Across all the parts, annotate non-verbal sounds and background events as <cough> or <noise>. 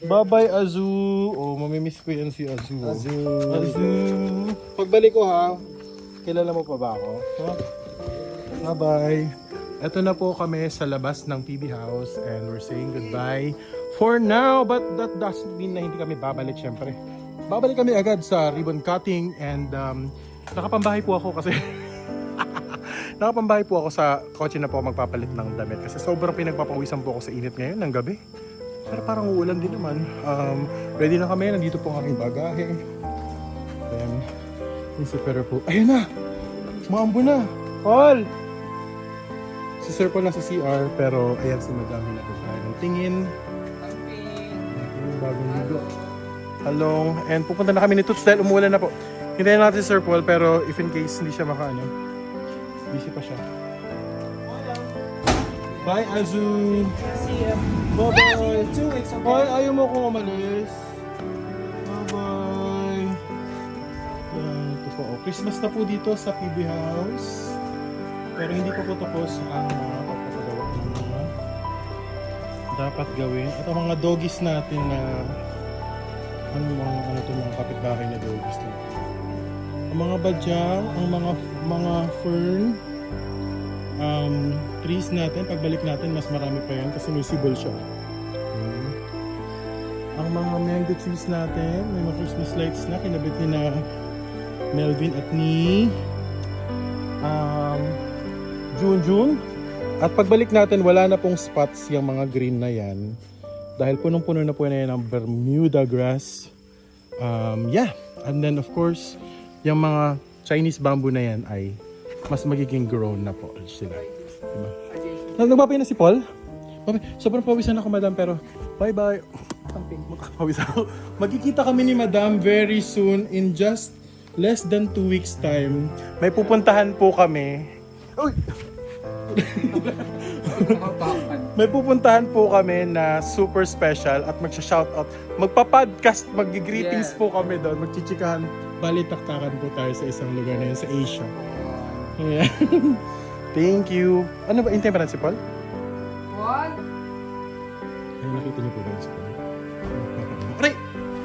Bye-bye, Azu. Oh, mamimiss ko yan si Azu. Azu. Azu. Pagbalik ko ha, kilala mo pa ba ako? Huh? Bye-bye. Ito na po kami sa labas ng PB House and we're saying goodbye for now. But that doesn't mean na hindi kami babalik syempre. Babalik kami agad sa ribbon cutting and um, nakapambahay po ako kasi <laughs> nakapambahay po ako sa kotse na po magpapalit ng damit kasi sobrang pinagpapawisan po ako sa init ngayon ng gabi. Pero parang uulan din naman. Um, ready na kami. Nandito po ang aming bagahe. Then, yung si Pero po. Ayun na! Maambo na! Paul! Si Sir Paul nasa CR, pero ayan si Madam na po tayo ng tingin. Bagong ligo. Halong. And pupunta na kami ni Toots dahil umuulan na po. Hintayin natin si Sir Paul, pero if in case hindi siya makaano, busy pa siya. Bye, Azu! See you. Bye-bye! Two weeks, okay? Hoy, ayaw mo akong umalis. Bye-bye. Yan, ito po. oh. Christmas na po dito sa PB House. Pero hindi pa po tapos ang mga pagpapagawa ng mga dapat gawin. At ang mga doggies natin na ano mga ano to mga kapitbahay na doggies natin. Ang mga badyang, ang mga mga fern, trees natin, pagbalik natin, mas marami pa yan kasi visible siya. Hmm. Ang mga mango trees natin, may mga Christmas lights na kinabit ni na Melvin at ni um, June June. At pagbalik natin, wala na pong spots yung mga green na yan. Dahil punong-puno na po na yan ng Bermuda grass. Um, yeah. And then of course, yung mga Chinese bamboo na yan ay mas magiging grown na po sila. Diba? Nagbabay na si Paul? Sobrang pawisan ako, madam, pero bye-bye. Pawis ako. Magkikita kami ni madam very soon in just less than two weeks time. May pupuntahan po kami. Uy! <laughs> May pupuntahan po kami na super special at magsha-shoutout. Magpa-podcast, mag-greetings Yeah. po kami doon. Magchichikahan. Balitaktakan po tayo sa isang lugar na yun, sa Asia. Ayan. <laughs> Thank you. Ano ba? Intay pa natin si Paul? What? Ay, nakita niyo po ba si Paul? Aray!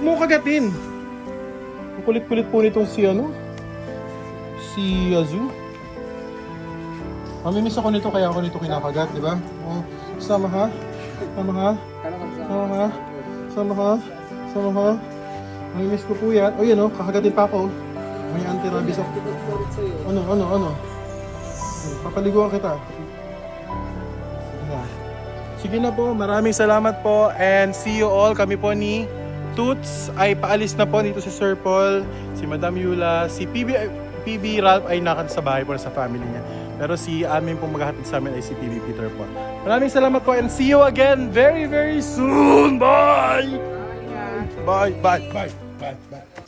Mo kagatin! Ang kulit-kulit po nitong si ano? Si Azu. Mamimiss ako nito kaya ako nito kinakagat, di ba? Oh, sama ha? Sama ha? Sama ha? Sama ha? Sama ha? Mamimiss ko po yan. O yan oh, kakagatin pa ako. May anti-rabies ako. Ano, ano, ano? Papaliguan kita. Sige na. Sige na po, maraming salamat po and see you all. Kami po ni Toots ay paalis na po dito si Sir Paul, si Madam Yula, si PB, PB Ralph ay nakad sa bahay po sa family niya. Pero si amin pong maghahatid sa amin ay si PB Peter po. Maraming salamat po and see you again very very soon. Bye! Bye, bye, bye, bye, bye.